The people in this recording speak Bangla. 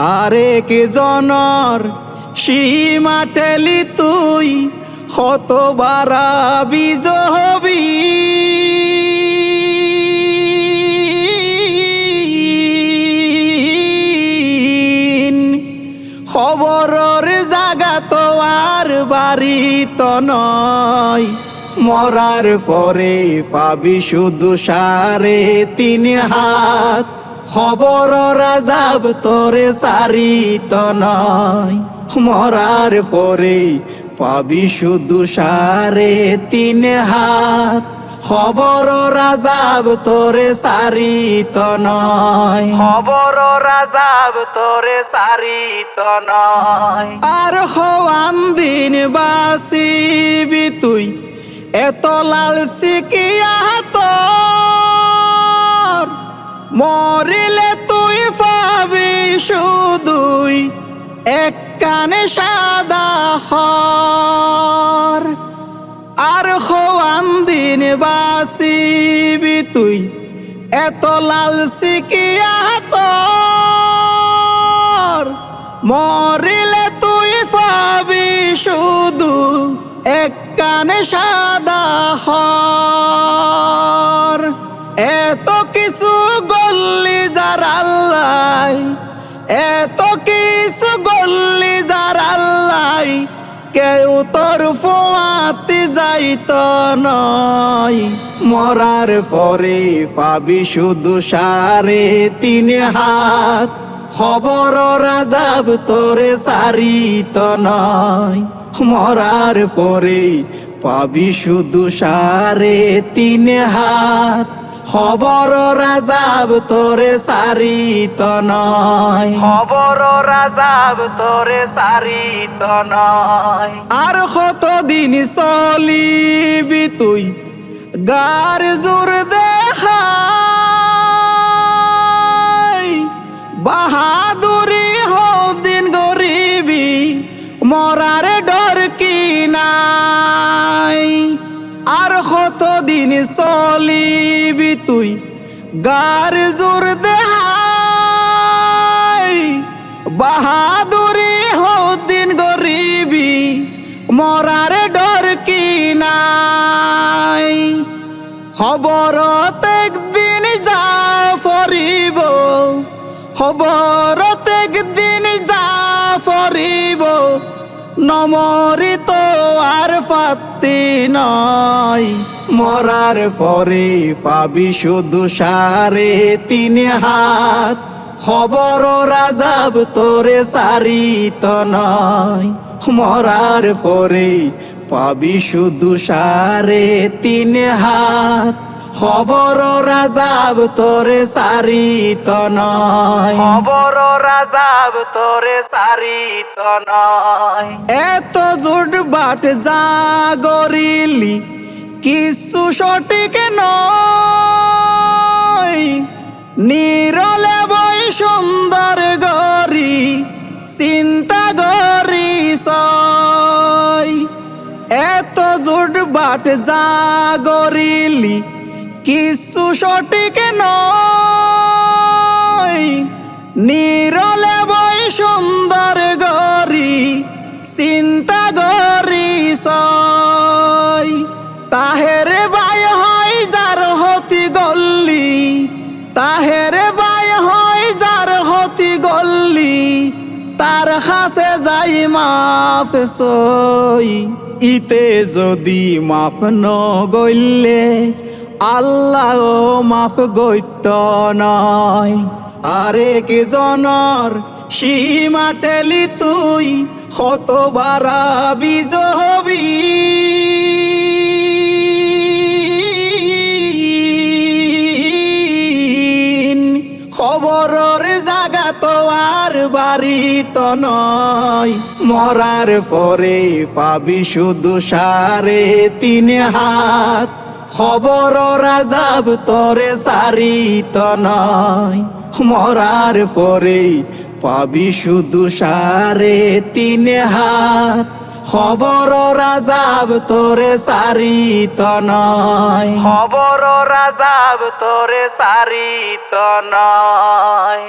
আরে কে জনর? সীমা টেলি তুই হত বারা বীজ হবি খবরের জাগা তো আর বাড়ি তো নয়। মরার পরে পাবি শুধু সারে তিন হাত। খবর রাজাব তোরে সারি তো নয়। মরার পরে পাবি শুধু সারে তিন হাত। খবর রাজাব তোরে সারি তো নয়। খবর রাজাব তোরে সারি তো নয়। আর হওয়ান দিন বাসিবি তুই, এত লাল সিকিয়া তোর। মরিলে কানে সাদা হর আর হওয়ান দিন বাসিবি তুই, এত লাল সিকিয়া তোর। মরিলে তুই পাবি শুধু এক কানে সাদা হর কেউ তোর ফোয়াতে যাইত নয় মরার পরে পাবি শুধু সারে তিন হাত। খবর রাজাব তোরে সারিত নয় মরার পরে পাবি শুধু সারে তিন হাত। খবর রাজাব তোরে সারিত নয়। খবর রাজাব তোরে সারিত নয়। আর কত দিন চলিবি তুই? গার জোর দেখাই দিন চলিবি তুই, গার জোর দেহাই। বাহাদুরি দিন গরিবি, মরার ডর কি নাই। খবরত একদিন যা ফরিব, খবরত একদিন যা ফরিব। নমরিত আর পাত্তি নয়। মরার পরে পাবি শুধু সারে তিন হাত। খবর রাজাব তোরে সারিত নয়। মরার পরে পাবি শুধু সারে তিন হাত। খবর রাজাব তোরে সারিত নয়। খবর রাজাব তোরে সারিত নয়। এত জোট বাট জাগরিলি কিছু সঠিক নয়। নিরলে বই সুন্দর গরি চিন্তা গরি এত জোট বাট জাগরিলি কিছু সঠিক নয়। নিরলে বই সুন্দর গরি চিন্তা গরি তাহের বাই হয় যার হতি গল্লি, তাহের বাই হয় যার হতি গল্লি, তার হাসে যাই মাফ সই। ইতে যদি মাফ ন আল্লাহ মাফ গইত নয় আরে কে জনর, সীমা টেলি তুই কত বারা খবরের জাগা তো আর বাড়ি তো নয়। মরার পরে পাবি শুধু সারে তিন হাত। খবর রাজাব তোরে সারিত নয়। মরার পরে পাবি শুধু সারে তিন হাত। খবর রাজাব তোরে সারিত নয়। খবর রাজাব তোরে সারিত নয়।